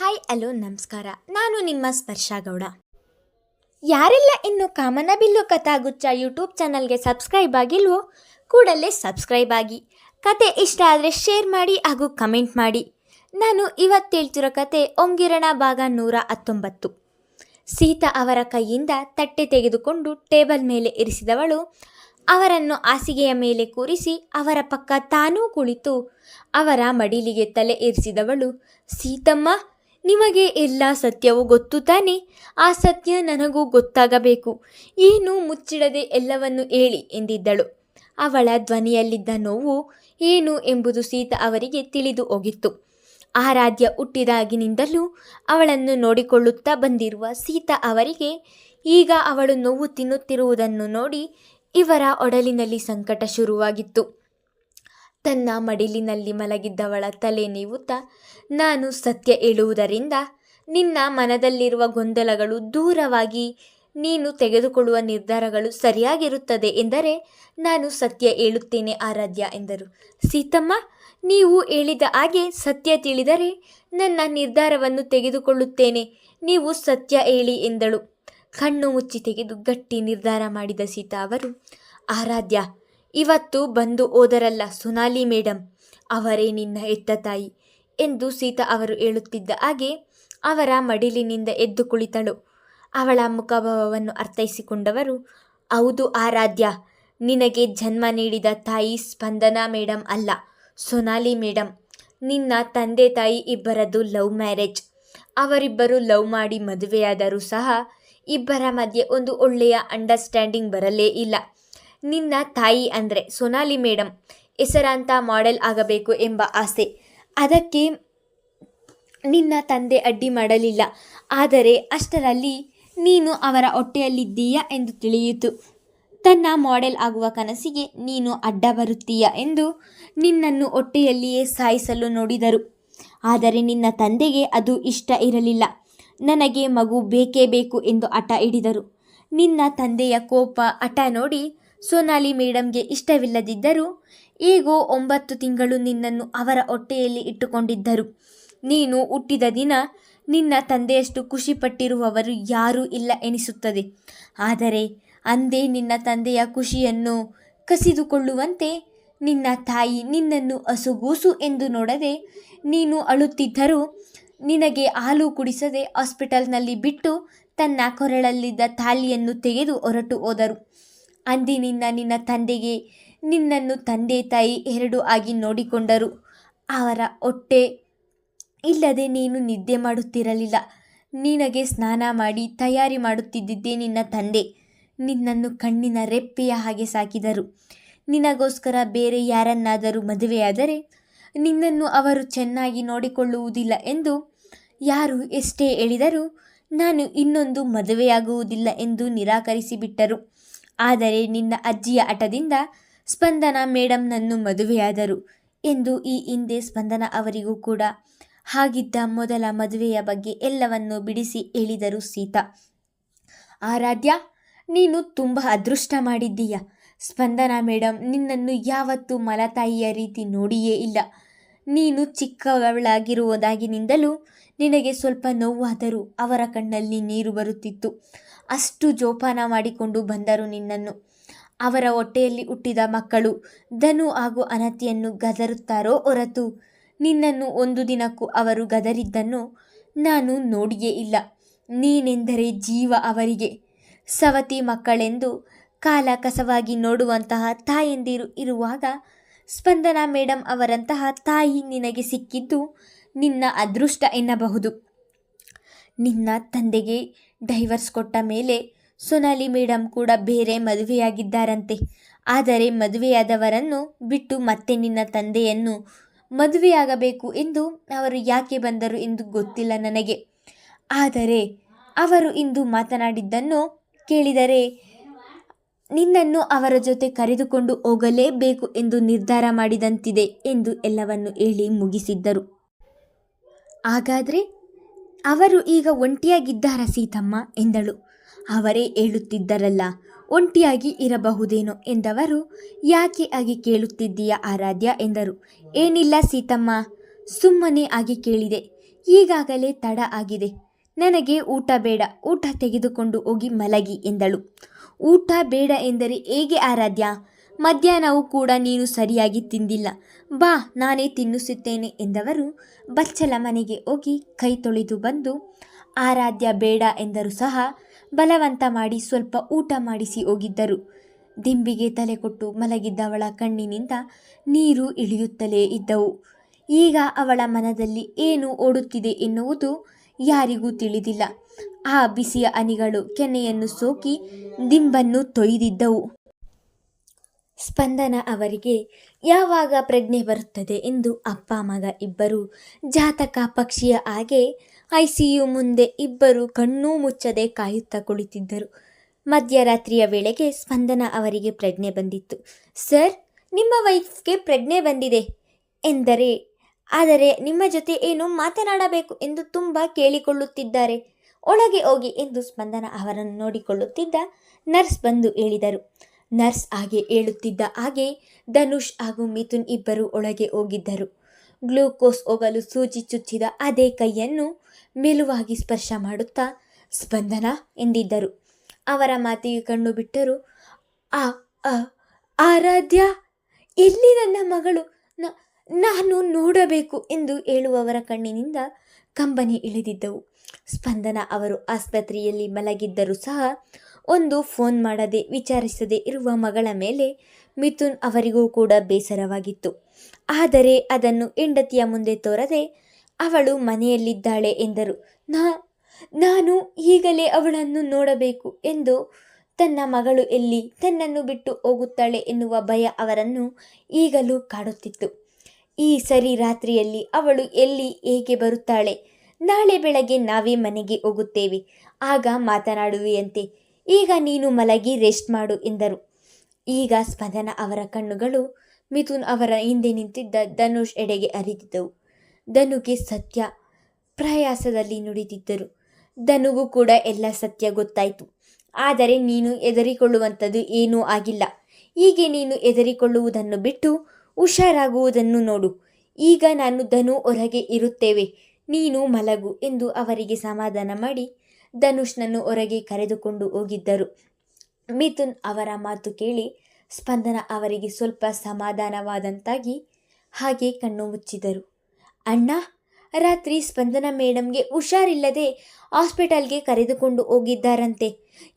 Hi hello ನಮಸ್ಕಾರ. ನಾನು ನಿಮ್ಮ ಸ್ಪರ್ಶ ಗೌಡ. ಯಾರೆಲ್ಲ ಇನ್ನು ಕಾಮನಬಿಲ್ಲು ಕಥಾಗುಚ್ಚ ಯೂಟ್ಯೂಬ್ ಚಾನಲ್ಗೆ ಸಬ್ಸ್ಕ್ರೈಬ್ ಆಗಿಲ್ವೋ, ಕೂಡಲೇ ಸಬ್ಸ್ಕ್ರೈಬ್ ಆಗಿ. ಕತೆ ಇಷ್ಟ ಆದರೆ ಶೇರ್ ಮಾಡಿ ಹಾಗೂ ಕಮೆಂಟ್ ಮಾಡಿ. ನಾನು ಇವತ್ತು ಹೇಳ್ತಿರೋ ಕತೆ ಒಂಗಿರಣ ಭಾಗ ನೂರ ಹತ್ತೊಂಬತ್ತು. ಸೀತಾ ಅವರ ಕೈಯಿಂದ ತಟ್ಟೆ ತೆಗೆದುಕೊಂಡು ಟೇಬಲ್ ಮೇಲೆ ಇರಿಸಿದವಳು ಅವರನ್ನು ಹಾಸಿಗೆಯ ಮೇಲೆ ಕೂರಿಸಿ ಅವರ ಪಕ್ಕ ತಾನೂ ಕುಳಿತು ಅವರ ಮಡಿಲಿಗೆ ತಲೆ ಇರಿಸಿದವಳು, ಸೀತಮ್ಮ ನಿಮಗೆ ಎಲ್ಲ ಸತ್ಯವೂ ಗೊತ್ತು ತಾನೆ? ಆ ಸತ್ಯ ನನಗೂ ಗೊತ್ತಾಗಬೇಕು. ಏನು ಮುಚ್ಚಿಡದೆ ಎಲ್ಲವನ್ನು ಹೇಳಿ ಎಂದಿದ್ದಳು. ಅವಳ ಧ್ವನಿಯಲ್ಲಿದ್ದ ನೋವು ಏನು ಎಂಬುದು ಸೀತಾ ಅವರಿಗೆ ತಿಳಿದು ಹೋಗಿತ್ತು. ಆರಾಧ್ಯ ಹುಟ್ಟಿದಾಗಿನಿಂದಲೂ ಅವಳನ್ನು ನೋಡಿಕೊಳ್ಳುತ್ತಾ ಬಂದಿರುವ ಸೀತಾ ಅವರಿಗೆ ಈಗ ಅವಳು ನೋವು ತಿನ್ನುತ್ತಿರುವುದನ್ನು ನೋಡಿ ಇವರ ಒಡಲಿನಲ್ಲಿ ಸಂಕಟ ಶುರುವಾಗಿತ್ತು. ತನ್ನ ಮಡಿಲಿನಲ್ಲಿ ಮಲಗಿದ್ದವಳ ತಲೆ ನೀವುತ್ತಾ, ನಾನು ಸತ್ಯ ಹೇಳುವುದರಿಂದ ನಿನ್ನ ಮನದಲ್ಲಿರುವ ಗೊಂದಲಗಳು ದೂರವಾಗಿ ನೀನು ತೆಗೆದುಕೊಳ್ಳುವ ನಿರ್ಧಾರಗಳು ಸರಿಯಾಗಿರುತ್ತದೆ ಎಂದರೆ ನಾನು ಸತ್ಯ ಹೇಳುತ್ತೇನೆ ಆರಾಧ್ಯ ಎಂದರು. ಸೀತಮ್ಮ, ನೀವು ಹೇಳಿದ ಹಾಗೆ ಸತ್ಯ ತಿಳಿದರೆ ನನ್ನ ನಿರ್ಧಾರವನ್ನು ತೆಗೆದುಕೊಳ್ಳುತ್ತೇನೆ, ನೀವು ಸತ್ಯ ಹೇಳಿ ಎಂದಳು. ಕಣ್ಣು ಮುಚ್ಚಿ ತೆಗೆದು ಗಟ್ಟಿ ನಿರ್ಧಾರ ಮಾಡಿದ ಸೀತಾ ಅವರು, ಆರಾಧ್ಯ ಇವತ್ತು ಬಂದು ಓದರಲ್ಲ ಸುನಾಲಿ ಮೇಡಮ್ ಅವರೇ ನಿನ್ನ ಎತ್ತ ತಾಯಿ ಎಂದು ಸೀತಾ ಅವರು ಹೇಳುತ್ತಿದ್ದ ಹಾಗೆ ಅವರ ಮಡಿಲಿನಿಂದ ಎದ್ದು ಕುಳಿತಳು. ಅವಳ ಮುಖಭಾವವನ್ನು ಅರ್ಥೈಸಿಕೊಂಡವರು, ಹೌದು ಆರಾಧ್ಯ, ನಿನಗೆ ಜನ್ಮ ನೀಡಿದ ತಾಯಿ ಸ್ಪಂದನ ಮೇಡಮ್ ಅಲ್ಲ. ಸೊನಾಲಿ ಮೇಡಮ್ ನಿನ್ನ ತಂದೆ ತಾಯಿ ಇಬ್ಬರದು ಲವ್ ಮ್ಯಾರೇಜ್. ಅವರಿಬ್ಬರು ಲವ್ ಮಾಡಿ ಮದುವೆಯಾದರೂ ಸಹ ಇಬ್ಬರ ಮಧ್ಯೆ ಒಂದು ಒಳ್ಳೆಯ ಅಂಡರ್ಸ್ಟ್ಯಾಂಡಿಂಗ್ ಬರಲೇ ಇಲ್ಲ. ನಿನ್ನ ತಾಯಿ ಅಂದರೆ ಸೊನಾಲಿ ಮೇಡಮ್ ಹೆಸರಾಂತ ಮಾಡೆಲ್ ಆಗಬೇಕು ಎಂಬ ಆಸೆ. ಅದಕ್ಕೆ ನಿನ್ನ ತಂದೆ ಅಡ್ಡಿ ಮಾಡಲಿಲ್ಲ. ಆದರೆ ಅಷ್ಟರಲ್ಲಿ ನೀನು ಅವರ ಹೊಟ್ಟೆಯಲ್ಲಿದ್ದೀಯಾ ಎಂದು ತಿಳಿಯಿತು. ತನ್ನ ಮಾಡೆಲ್ ಆಗುವ ಕನಸಿಗೆ ನೀನು ಅಡ್ಡ ಬರುತ್ತೀಯ ಎಂದು ನಿನ್ನನ್ನು ಹೊಟ್ಟೆಯಲ್ಲಿಯೇ ಸಾಯಿಸಲು ನೋಡಿದರು. ಆದರೆ ನಿನ್ನ ತಂದೆಗೆ ಅದು ಇಷ್ಟ ಇರಲಿಲ್ಲ. ನನಗೆ ಮಗು ಬೇಕೇ ಬೇಕು ಎಂದು ಹಠ ಹಿಡಿದರು. ನಿನ್ನ ತಂದೆಯ ಕೋಪ ಹಠ ನೋಡಿ ಸೋನಾಲಿ ಮೇಡಮ್ಗೆ ಇಷ್ಟವಿಲ್ಲದಿದ್ದರೂ ಈಗೋ ಒಂಬತ್ತು ತಿಂಗಳು ನಿನ್ನನ್ನು ಅವರ ಹೊಟ್ಟೆಯಲ್ಲಿ ಇಟ್ಟುಕೊಂಡಿದ್ದರು. ನೀನು ಹುಟ್ಟಿದ ದಿನ ನಿನ್ನ ತಂದೆಯಷ್ಟು ಖುಷಿಪಟ್ಟಿರುವವರು ಯಾರೂ ಇಲ್ಲ ಎನಿಸುತ್ತದೆ. ಆದರೆ ಅಂದೇ ನಿನ್ನ ತಂದೆಯ ಖುಷಿಯನ್ನು ಕಸಿದುಕೊಳ್ಳುವಂತೆ ನಿನ್ನ ತಾಯಿ ನಿನ್ನನ್ನು ಹಸುಗೂಸು ಎಂದು ನೋಡದೆ ನೀನು ಅಳುತ್ತಿದ್ದರೂ ನಿನಗೆ ಹಾಲು ಕುಡಿಸದೆ ಹಾಸ್ಪಿಟಲ್ನಲ್ಲಿ ಬಿಟ್ಟು ತನ್ನ ಕೊರಳಲ್ಲಿದ್ದ ತಾಲಿಯನ್ನು ತೆಗೆದು ಹೊರಟು ಹೋದರು. ಅಂದಿನಿಂದ ನಿನ್ನ ತಂದೆಗೆ ನಿನ್ನನ್ನು ತಂದೆ ತಾಯಿ ಎರಡು ಆಗಿ ನೋಡಿಕೊಂಡರು. ಅವರ ಹೊಟ್ಟೆ ಇಲ್ಲದೆ ನೀನು ನಿದ್ದೆ ಮಾಡುತ್ತಿರಲಿಲ್ಲ. ನಿನಗೆ ಸ್ನಾನ ಮಾಡಿ ತಯಾರಿ ಮಾಡುತ್ತಿದ್ದಿದ್ದೇ ನಿನ್ನ ತಂದೆ. ನಿನ್ನನ್ನು ಕಣ್ಣಿನ ರೆಪ್ಪೆಯ ಹಾಗೆ ಸಾಕಿದರು. ನಿನಗೋಸ್ಕರ ಬೇರೆ ಯಾರನ್ನಾದರೂ ಮದುವೆಯಾದರೆ ನಿನ್ನನ್ನು ಅವರು ಚೆನ್ನಾಗಿ ನೋಡಿಕೊಳ್ಳುವುದಿಲ್ಲ ಎಂದು ಯಾರು ಎಷ್ಟೇ ಹೇಳಿದರೂ ನಾನು ಇನ್ನೊಂದು ಮದುವೆಯಾಗುವುದಿಲ್ಲ ಎಂದು ನಿರಾಕರಿಸಿಬಿಟ್ಟರು. ಆದರೆ ನಿನ್ನ ಅಜ್ಜಿಯ ಹಠದಿಂದ ಸ್ಪಂದನ ಮೇಡಮ್ನನ್ನು ಮದುವೆಯಾದರು ಎಂದು ಈ ಹಿಂದೆ ಸ್ಪಂದನ ಅವರಿಗೂ ಕೂಡ ಹಾಗಿದ್ದ ಮೊದಲ ಮದುವೆಯ ಬಗ್ಗೆ ಎಲ್ಲವನ್ನು ಬಿಡಿಸಿ ಹೇಳಿದರು ಸೀತಾ. ಆರಾಧ್ಯ, ನೀನು ತುಂಬ ಅದೃಷ್ಟ ಮಾಡಿದ್ದೀಯ. ಸ್ಪಂದನ ಮೇಡಮ್ ನಿನ್ನನ್ನು ಯಾವತ್ತೂ ಮಲತಾಯಿಯ ರೀತಿ ನೋಡಿಯೇ ಇಲ್ಲ. ನೀನು ಚಿಕ್ಕವಳಾಗಿರುವುದಾಗಿನಿಂದಲೂ ನಿನಗೆ ಸ್ವಲ್ಪ ನೋವಾದರೂ ಅವರ ಕಣ್ಣಲ್ಲಿ ನೀರು ಬರುತ್ತಿತ್ತು. ಅಷ್ಟು ಜೋಪಾನ ಮಾಡಿಕೊಂಡು ಬಂದರು ನಿನ್ನನ್ನು. ಅವರ ಹೊಟ್ಟೆಯಲ್ಲಿ ಹುಟ್ಟಿದ ಮಕ್ಕಳು ಧನು ಹಾಗೂ ಅನತಿಯನ್ನು ಗದರುತ್ತಾರೋ ಹೊರತು ನಿನ್ನನ್ನು ಒಂದು ದಿನಕ್ಕೂ ಅವರು ಗದರಿದ್ದನ್ನು ನಾನು ನೋಡಿಯೇ ಇಲ್ಲ. ನೀನೆಂದರೆ ಜೀವ ಅವರಿಗೆ. ಸವತಿ ಮಕ್ಕಳೆಂದು ಕಾಲ ಕಸವಾಗಿ ನೋಡುವಂತಹ ತಾಯಂದಿರು ಇರುವಾಗ ಸ್ಪಂದನ ಮೇಡಮ್ ಅವರಂತಹ ತಾಯಿ ನಿನಗೆ ಸಿಕ್ಕಿದ್ದು ನಿನ್ನ ಅದೃಷ್ಟ ಎನ್ನಬಹುದು. ನಿನ್ನ ತಂದೆಗೆ ಡೈವರ್ಸ್ ಕೊಟ್ಟ ಮೇಲೆ ಸೊನಾಲಿ ಮೇಡಮ್ ಕೂಡ ಬೇರೆ ಮದುವೆಯಾಗಿದ್ದಾರಂತೆ. ಆದರೆ ಮದುವೆಯಾದವರನ್ನು ಬಿಟ್ಟು ಮತ್ತೆ ನಿನ್ನ ತಂದೆಯನ್ನು ಮದುವೆಯಾಗಬೇಕು ಎಂದು ಅವರು ಯಾಕೆ ಬಂದರು ಎಂದು ಗೊತ್ತಿಲ್ಲ ನನಗೆ. ಆದರೆ ಅವರು ಇಂದು ಮಾತನಾಡಿದ್ದನ್ನು ಕೇಳಿದರೆ ನಿನ್ನನ್ನು ಅವರ ಜೊತೆ ಕರೆದುಕೊಂಡು ಹೋಗಲೇಬೇಕು ಎಂದು ನಿರ್ಧಾರ ಮಾಡಿದಂತಿದೆ ಎಂದು ಎಲ್ಲವನ್ನು ಹೇಳಿ ಮುಗಿಸಿದ್ದರು. ಹಾಗಾದರೆ ಅವರು ಈಗ ಒಂಟಿಯಾಗಿದ್ದಾರ ಸೀತಮ್ಮ? ಎಂದಳು. ಅವರೇ ಹೇಳುತ್ತಿದ್ದರಲ್ಲ, ಒಂಟಿಯಾಗಿ ಇರಬಹುದೇನೋ ಎಂದವರು. ಯಾಕೆ ಆಗಿ ಕೇಳುತ್ತಿದ್ದೀಯ ಆರಾಧ್ಯ? ಎಂದರು. ಏನಿಲ್ಲ ಸೀತಮ್ಮ, ಸುಮ್ಮನೆ ಆಗಿ ಕೇಳಿದೆ. ಈಗಾಗಲೇ ತಡ ಆಗಿದೆ. ನನಗೆ ಊಟ ಬೇಡ, ಊಟ ತೆಗೆದುಕೊಂಡು ಹೋಗಿ ಮಲಗಿ, ಎಂದಳು. ಊಟ ಬೇಡ ಎಂದರೆ ಹೇಗೆ ಆರಾಧ್ಯ? ಮಧ್ಯಾಹ್ನವೂ ಕೂಡ ನೀನು ಸರಿಯಾಗಿ ತಿಂದಿಲ್ಲ. ಬಾ, ನಾನೇ ತಿನ್ನಿಸುತ್ತೇನೆ ಎಂದವರು ಬಚ್ಚಲ ಮನೆಗೆ ಹೋಗಿ ಕೈ ತೊಳೆದು ಬಂದು, ಆರಾಧ್ಯ ಬೇಡ ಎಂದರೂ ಸಹ ಬಲವಂತ ಮಾಡಿ ಸ್ವಲ್ಪ ಊಟ ಮಾಡಿಸಿ ಹೋಗಿದ್ದರು. ದಿಂಬಿಗೆ ತಲೆ ಕೊಟ್ಟು ಮಲಗಿದ್ದವಳ ಕಣ್ಣಿನಿಂದ ನೀರು ಇಳಿಯುತ್ತಲೇ ಇದ್ದವು. ಈಗ ಅವಳ ಮನದಲ್ಲಿ ಏನು ಓಡುತ್ತಿದೆ ಎನ್ನುವುದು ಯಾರಿಗೂ ತಿಳಿದಿಲ್ಲ. ಆ ಬಿಸಿಯ ಅನಿಗಳು ಕೆನೆಯನ್ನು ಸೋಕಿ ದಿಂಬನ್ನು ತೊಯ್ದಿದ್ದವು. ಸ್ಪಂದನ ಅವರಿಗೆ, ಯಾವಾಗ ಪ್ರಜ್ಞೆ ಬರುತ್ತದೆ ಎಂದು ಅಪ್ಪ, ಮಗ ಇಬ್ಬರು ಜಾತಕ ಪಕ್ಷಿಯ ಹಾಗೆ ಐಸಿಯು ಮುಂದೆ ಇಬ್ಬರು ಕಣ್ಣೂ ಮುಚ್ಚದೆ ಕಾಯುತ್ತಾ ಕುಳಿತಿದ್ದರು. ಮಧ್ಯರಾತ್ರಿಯ ವೇಳೆಗೆ ಸ್ಪಂದನ ಅವರಿಗೆ ಪ್ರಜ್ಞೆ ಬಂದಿತ್ತು. ಸರ್, ನಿಮ್ಮ ವೈಫ್ಗೆ ಪ್ರಜ್ಞೆ ಬಂದಿದೆ ಎಂದರೆ, ಆದರೆ ನಿಮ್ಮ ಜೊತೆ ಏನು ಮಾತನಾಡಬೇಕು ಎಂದು ತುಂಬ ಕೇಳಿಕೊಳ್ಳುತ್ತಿದ್ದಾರೆ. ಒಳಗೆ ಹೋಗಿ ಎಂದು ಸ್ಪಂದನ ಅವರನ್ನು ನೋಡಿಕೊಳ್ಳುತ್ತಿದ್ದ ನರ್ಸ್ ಬಂದು ಹೇಳಿದರು. ನರ್ಸ್ ಹಾಗೆ ಹೇಳುತ್ತಿದ್ದ ಹಾಗೆ ಧನುಷ್ ಹಾಗೂ ಮಿಥುನ್ ಇಬ್ಬರು ಒಳಗೆ ಹೋಗಿದ್ದರು. ಗ್ಲೂಕೋಸ್ ಹೋಗಲು ಸೂಜಿ ಚುಚ್ಚಿದ ಅದೇ ಕೈಯನ್ನು ಮೆಲುವಾಗಿ ಸ್ಪರ್ಶ ಮಾಡುತ್ತಾ ಸ್ಪಂದನ ಎಂದಿದ್ದರು. ಅವರ ಮಾತಿಗೆ ಕಣ್ಣು ಬಿಟ್ಟರು, ಆ ಆರಾಧ್ಯ, ಎಲ್ಲಿ ನನ್ನ ಮಗಳು? ನಾನು ನೋಡಬೇಕು ಎಂದು ಹೇಳುವವರ ಕಣ್ಣಿನಿಂದ ಕಂಬನಿ ಇಳಿದಿದ್ದವು. ಸ್ಪಂದನ ಅವರು ಆಸ್ಪತ್ರೆಯಲ್ಲಿ ಮಲಗಿದ್ದರೂ ಸಹ ಒಂದು ಫೋನ್ ಮಾಡದೆ ವಿಚಾರಿಸದೆ ಇರುವ ಮಗಳ ಮೇಲೆ ಮಿಥುನ್ ಅವರಿಗೂ ಕೂಡ ಬೇಸರವಾಗಿತ್ತು. ಆದರೆ ಅದನ್ನು ಹೆಂಡತಿಯ ಮುಂದೆ ತೋರದೆ ಅವಳು ಮನೆಯಲ್ಲಿದ್ದಾಳೆ ಎಂದರು. ನಾ, ನಾನು ಈಗಲೇ ಅವಳನ್ನು ನೋಡಬೇಕು ಎಂದು ತನ್ನ ಮಗಳು ಎಲ್ಲಿ ತನ್ನನ್ನು ಬಿಟ್ಟು ಹೋಗುತ್ತಾಳೆ ಎನ್ನುವ ಭಯ ಅವರನ್ನು ಈಗಲೂ ಕಾಡುತ್ತಿತ್ತು. ಈ ಸರಿ ರಾತ್ರಿಯಲ್ಲಿ ಅವಳು ಎಲ್ಲಿ ಹೇಗೆ ಬರುತ್ತಾಳೆ ನಾಳೆ ಬೆಳಗ್ಗೆ ನಾವೇ ಮನೆಗೆ ಹೋಗುತ್ತೇವೆ. ಆಗ ಮಾತನಾಡುವೆಯಂತೆ, ಈಗ ನೀನು ಮಲಗಿ ರೆಸ್ಟ್ ಮಾಡು ಎಂದರು. ಈಗ ಸ್ಪಂದನ ಅವರ ಕಣ್ಣುಗಳು ಮಿಥುನ್ ಅವರ ಹಿಂದೆ ನಿಂತಿದ್ದ ಧನುಷ್ ಎಡೆಗೆ ಅರಿದಿದ್ದವು ಧನುಗೆ ಸತ್ಯ, ಪ್ರಯಾಸದಲ್ಲಿ ನುಡಿದಿದ್ದರು. ಧನುಗೂ ಕೂಡ ಎಲ್ಲ ಸತ್ಯ ಗೊತ್ತಾಯಿತು. ಆದರೆ ನೀನು ಎದರಿಕೊಳ್ಳುವಂಥದ್ದು ಏನೂ ಆಗಿಲ್ಲ. ಹೀಗೆ ನೀನು ಎದರಿಕೊಳ್ಳುವುದನ್ನು ಬಿಟ್ಟು ಹುಷಾರಾಗುವುದನ್ನು ನೋಡು. ಈಗ ನಾನು ಧನು ಹೊರಗೆ ಇರುತ್ತೇವೆ. ನೀನು ಮಲಗು ಎಂದು ಅವರಿಗೆ ಸಮಾಧಾನ ಮಾಡಿ ಧನುಷ್ನನ್ನು ಹೊರಗೆ ಕರೆದುಕೊಂಡು ಹೋಗಿದ್ದರು. ಮಿಥುನ್ ಅವರ ಮಾತು ಕೇಳಿ ಸ್ಪಂದನ ಅವರಿಗೆ ಸ್ವಲ್ಪ ಸಮಾಧಾನವಾದಂತಾಗಿ ಹಾಗೆ ಕಣ್ಣು ಮುಚ್ಚಿದರು. ಅಣ್ಣ, ರಾತ್ರಿ ಸ್ಪಂದನ ಮೇಡಮ್ಗೆ ಹುಷಾರಿಲ್ಲದೆ ಹಾಸ್ಪಿಟಲ್ಗೆ ಕರೆದುಕೊಂಡು ಹೋಗಿದ್ದಾರಂತೆ.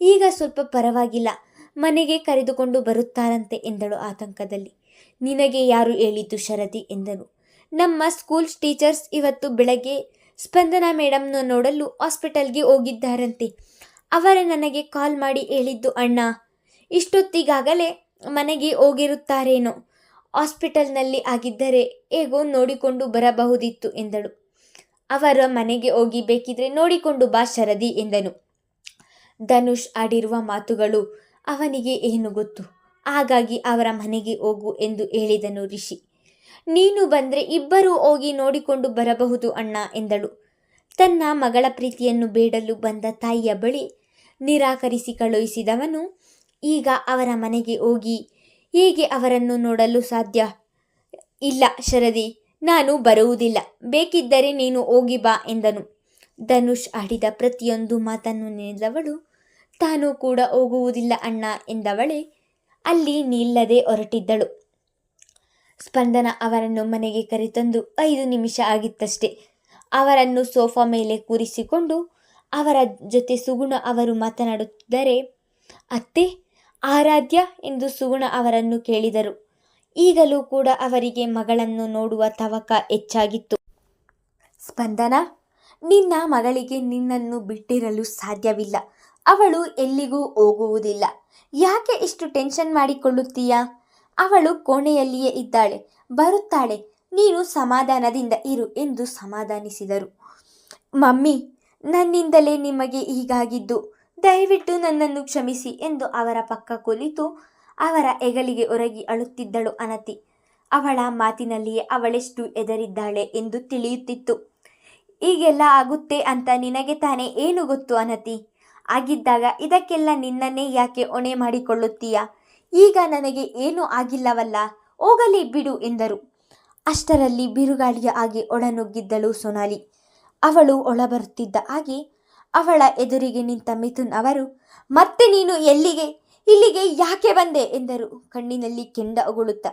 ಈಗ ಸ್ವಲ್ಪ ಪರವಾಗಿಲ್ಲ, ಮನೆಗೆ ಕರೆದುಕೊಂಡು ಬರುತ್ತಾರಂತೆ ಎಂದಳು ಆತಂಕದಲ್ಲಿ. ನಿನಗೆ ಯಾರು ಹೇಳಿದ್ದು ಶರದಿ ಎಂದನು. ನಮ್ಮ ಸ್ಕೂಲ್ ಟೀಚರ್ಸ್ ಇವತ್ತು ಬೆಳಗ್ಗೆ ಸ್ಪಂದನ ಮೇಡಮ್ನ ನೋಡಲು ಹಾಸ್ಪಿಟಲ್ಗೆ ಹೋಗಿದ್ದಾರಂತೆ. ಅವರೇ ನನಗೆ ಕಾಲ್ ಮಾಡಿ ಹೇಳಿದ್ದು, ಅಣ್ಣ, ಇಷ್ಟೊತ್ತಿಗಾಗಲೇ ಮನೆಗೆ ಹೋಗಿರುತ್ತಾರೇನೋ? ಹಾಸ್ಪಿಟಲ್ನಲ್ಲಿ ಆಗಿದ್ದರೆ ಹೇಗೋ ನೋಡಿಕೊಂಡು ಬರಬಹುದಿತ್ತು, ಎಂದಳು. ಅವರ ಮನೆಗೆ ಹೋಗಿ ಬೇಕಿದ್ರೆ ನೋಡಿಕೊಂಡು ಬಾ ಶರದಿ, ಎಂದನು. ಧನುಷ್ ಆಡಿರುವ ಮಾತುಗಳು ಅವನಿಗೆ ಏನು ಗೊತ್ತು? ಹಾಗಾಗಿ ಅವರ ಮನೆಗೆ ಹೋಗು ಎಂದು ಹೇಳಿದನು ರಿಷಿ. ನೀನು ಬಂದರೆ ಇಬ್ಬರೂ ಹೋಗಿ ನೋಡಿಕೊಂಡು ಬರಬಹುದು ಅಣ್ಣ ಎಂದಳು. ತನ್ನ ಮಗಳ ಪ್ರೀತಿಯನ್ನು ಬೇಡಲು ಬಂದ ತಾಯಿಯ ಬಳಿ ನಿರಾಕರಿಸಿ ಕಳುಹಿಸಿದವನು ಈಗ ಅವರ ಮನೆಗೆ ಹೋಗಿ ಹೇಗೆ ಅವರನ್ನು ನೋಡಲು ಸಾಧ್ಯ? ಇಲ್ಲ ಶರದಿ, ನಾನು ಬರುವುದಿಲ್ಲ. ಬೇಕಿದ್ದರೆ ನೀನು ಹೋಗಿ ಬಾ ಎಂದನು. ಧನುಷ್ ಆಡಿದ ಪ್ರತಿಯೊಂದು ಮಾತನ್ನು ನೆನೆದವಳು, ತಾನು ಕೂಡ ಹೋಗುವುದಿಲ್ಲ ಅಣ್ಣ ಎಂದವಳೆ ಅಲ್ಲಿ ನಿಲ್ಲದೆ ಹೊರಟಿದ್ದಳು. ಸ್ಪಂದನ ಅವರನ್ನು ಮನೆಗೆ ಕರೆತಂದು ಐದು ನಿಮಿಷ ಆಗಿತ್ತಷ್ಟೆ. ಅವರನ್ನು ಸೋಫಾ ಮೇಲೆ ಕೂರಿಸಿಕೊಂಡು ಅವರ ಜೊತೆ ಸುಗುಣ ಅವರು ಮಾತನಾಡುತ್ತಿದ್ದರೆ, ಅತ್ತೆ, ಆರಾಧ್ಯ ಎಂದು ಸುಗುಣ ಅವರನ್ನು ಕೇಳಿದರು. ಈಗಲೂ ಕೂಡ ಅವರಿಗೆ ಮಗಳನ್ನು ನೋಡುವ ತವಕ ಹೆಚ್ಚಾಗಿತ್ತು. ಸ್ಪಂದನ, ನಿನ್ನ ಮಗಳಿಗೆ ನಿನ್ನನ್ನು ಬಿಟ್ಟಿರಲು ಸಾಧ್ಯವಿಲ್ಲ. ಅವಳು ಎಲ್ಲಿಗೂ ಹೋಗುವುದಿಲ್ಲ. ಯಾಕೆ ಇಷ್ಟು ಟೆನ್ಷನ್ ಮಾಡಿಕೊಳ್ಳುತ್ತೀಯಾ? ಅವಳು ಕೋಣೆಯಲ್ಲಿಯೇ ಇದ್ದಾಳೆ. ಬರುತ್ತಾಳೆ. ನೀನು ಸಮಾಧಾನದಿಂದ ಇರು ಎಂದು ಸಮಾಧಾನಿಸಿದರು. ಮಮ್ಮಿ, ನನ್ನಿಂದಲೇ ನಿಮಗೆ ಹೀಗಾಗಿದ್ದು, ದಯವಿಟ್ಟು ನನ್ನನ್ನು ಕ್ಷಮಿಸಿ ಎಂದು ಅವರ ಪಕ್ಕ ಕುಳಿತು ಅವರ ಹೆಗಲಿಗೆ ಒರಗಿ ಅಳುತ್ತಿದ್ದಳು ಅನತಿ. ಅವಳ ಮಾತಿನಲ್ಲಿಯೇ ಅವಳೆಷ್ಟು ಎದರಿದ್ದಾಳೆ ಎಂದು ತಿಳಿಯುತ್ತಿತ್ತು. ಈಗೆಲ್ಲ ಆಗುತ್ತೆ ಅಂತ ನಿನಗೆ ತಾನೇ ಏನು ಗೊತ್ತು ಅನತಿ? ಆಗಿದ್ದಾಗ ಇದಕ್ಕೆಲ್ಲ ನಿನ್ನನ್ನೇ ಯಾಕೆ ಹೊಣೆ ಮಾಡಿಕೊಳ್ಳುತ್ತೀಯಾ? ಈಗ ನನಗೆ ಏನೂ ಆಗಿಲ್ಲವಲ್ಲ, ಹೋಗಲಿ ಬಿಡು ಎಂದರು. ಅಷ್ಟರಲ್ಲಿ ಬಿರುಗಾಳಿಯ ಹಾಗೆ ಒಳನುಗ್ಗಿದ್ದಳು ಸೊನಾಲಿ. ಅವಳು ಒಳಬರುತ್ತಿದ್ದ ಹಾಗೆ ಅವಳ ಎದುರಿಗೆ ನಿಂತ ಮಿಥುನ್ ಅವರು, ಮತ್ತೆ ನೀನು ಎಲ್ಲಿಗೆ? ಇಲ್ಲಿಗೆ ಯಾಕೆ ಬಂದೆ? ಎಂದರು. ಕಣ್ಣಿನಲ್ಲಿ ಕೆಂಡ ಉಗುಳುತ್ತ.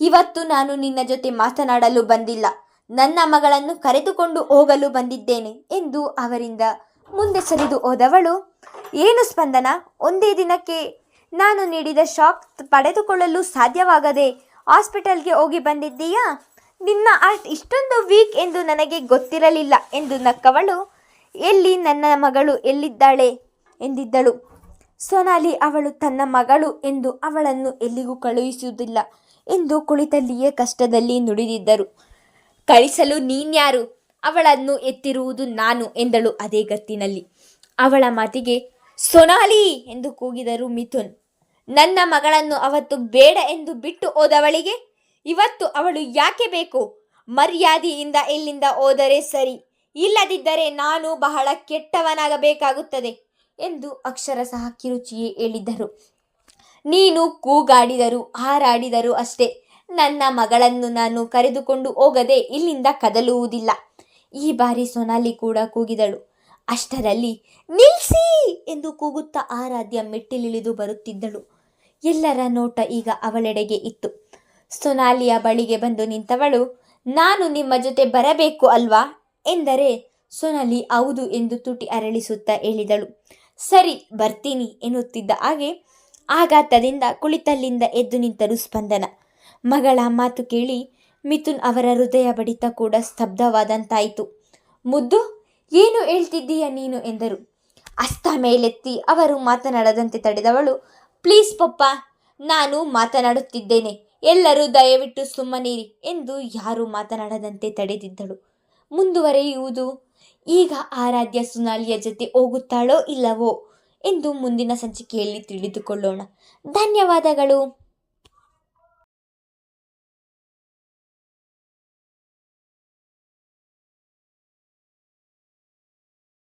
ಇವತ್ತು ನಾನು ನಿನ್ನ ಜೊತೆ ಮಾತನಾಡಲು ಬಂದಿಲ್ಲ. ನನ್ನ ಮಗಳನ್ನು ಕರೆದುಕೊಂಡು ಹೋಗಲು ಬಂದಿದ್ದೇನೆ ಎಂದು ಅವರಿಂದ ಮುಂದೆ ಸರಿದು ಹೋದವಳು. ಏನು ಸ್ಪಂದನ? ಒಂದೇ ದಿನಕ್ಕೆ ನಾನು ನೀಡಿದ ಶಾಕ್ ಪಡೆದುಕೊಳ್ಳಲು ಸಾಧ್ಯವಾಗದೆ ಹಾಸ್ಪಿಟಲ್ಗೆ ಹೋಗಿ ಬಂದಿದ್ದೀಯಾ? ನಿನ್ನ ಆರ್ಟ್ ಇಷ್ಟೊಂದು ವೀಕ್ ಎಂದು ನನಗೆ ಗೊತ್ತಿರಲಿಲ್ಲ ಎಂದು ನಕ್ಕವಳು. ಎಲ್ಲಿ ನನ್ನ ಮಗಳು ಎಲ್ಲಿದ್ದಾಳೆ? ಎಂದಿದ್ದಳು. ಸೊನಾಲಿ ಅವಳು ತನ್ನ ಮಗಳು ಎಂದು ಅವಳನ್ನು ಎಲ್ಲಿಗೂ ಕಳುಹಿಸುವುದಿಲ್ಲ ಎಂದು ಕುಳಿತಲ್ಲಿಯೇ ಕಷ್ಟದಲ್ಲಿ ನುಡಿದಿದ್ದರು. ಕಳಿಸಲು ನೀನ್ಯಾರು? ಅವಳನ್ನು ಎತ್ತಿರುವುದು ನಾನು ಎಂದಳು ಅದೇ ಗತ್ತಿನಲ್ಲಿ. ಅವಳ ಮಾತಿಗೆ, ಸೊನಾಲಿ! ಎಂದು ಕೂಗಿದರು ಮಿಥುನ್. ನನ್ನ ಮಗಳನ್ನು ಅವತ್ತು ಬೇಡ ಎಂದು ಬಿಟ್ಟು ಹೋದವಳಿಗೆ? ಇವತ್ತು ಅವಳು ಯಾಕೆ ಬೇಕು? ಮರ್ಯಾದೆಯಿಂದ ಇಲ್ಲಿಂದ ಹೋದರೆ ಸರಿ, ಇಲ್ಲದಿದ್ದರೆ ನಾನು ಬಹಳ ಕೆಟ್ಟವನಾಗಬೇಕಾಗುತ್ತದೆ ಎಂದು ಅಕ್ಷರಶಃ ಕಿರುಚಿಯೇ ಹೇಳಿದ್ದರು ನೀನು ಕೂಗಾಡಿದರು, ಹಾರಾಡಿದರು ಅಷ್ಟೇ, ನನ್ನ ಮಗಳನ್ನು ನಾನು ಕರೆದುಕೊಂಡು ಹೋಗದೆ ಇಲ್ಲಿಂದ ಕದಲುವುದಿಲ್ಲ. ಈ ಬಾರಿ ಸೊನಾಲಿ ಕೂಡ ಕೂಗಿದಳು. ಅಷ್ಟರಲ್ಲಿ, ನಿಲ್ಸಿ! ಎಂದು ಕೂಗುತ್ತಾ ಆರಾಧ್ಯ ಮೆಟ್ಟಿಲಿಳಿದು ಬರುತ್ತಿದ್ದಳು. ಎಲ್ಲರ ನೋಟ ಈಗ ಅವಳೆಡೆಗೆ ಇತ್ತು. ಸೊನಾಲಿಯ ಬಳಿಗೆ ಬಂದು ನಿಂತವಳು, ನಾನು ನಿಮ್ಮ ಜೊತೆ ಬರಬೇಕು ಅಲ್ವಾ? ಎಂದರೆ, ಸೊನಾಲಿ ಹೌದು ಎಂದು ತುಟಿ ಅರಳಿಸುತ್ತಾ ಹೇಳಿದಳು. ಸರಿ, ಬರ್ತೀನಿ ಎನ್ನುತ್ತಿದ್ದ ಹಾಗೆ ಆಘಾತದಿಂದ ಕುಳಿತಲ್ಲಿಂದ ಎದ್ದು ನಿಂತರು ಸ್ಪಂದನ. ಮಗಳ ಮಾತು ಕೇಳಿ ಮಿಥುನ್ ಅವರ ಹೃದಯ ಬಡಿತ ಕೂಡ ಸ್ತಬ್ಧವಾದಂತಾಯಿತು. ಮುದ್ದು, ಏನು ಹೇಳ್ತಿದ್ದೀಯ ನೀನು? ಎಂದರು. ಅಸ್ತ ಮೇಲೆತ್ತಿ, ಅವರು ಮಾತನಾಡದಂತೆ ತಡೆದವಳು ಪ್ಲೀಸ್ ಪಪ್ಪ, ನಾನು ಮಾತನಾಡುತ್ತಿದ್ದೇನೆ. ಎಲ್ಲರೂ ದಯವಿಟ್ಟು ಸುಮ್ಮನಿರಿ ಎಂದು ಯಾರೂ ಮಾತನಾಡದಂತೆ ತಡೆದಿದ್ದಳು. ಮುಂದುವರೆಯುವುದು, ಈಗ ಆರಾಧ್ಯ ಸುನಾಲಿಯ ಜೊತೆ ಹೋಗುತ್ತಾಳೋ ಇಲ್ಲವೋ ಎಂದು ಮುಂದಿನ ಸಂಚಿಕೆಯಲ್ಲಿ ತಿಳಿದುಕೊಳ್ಳೋಣ. ಧನ್ಯವಾದಗಳು.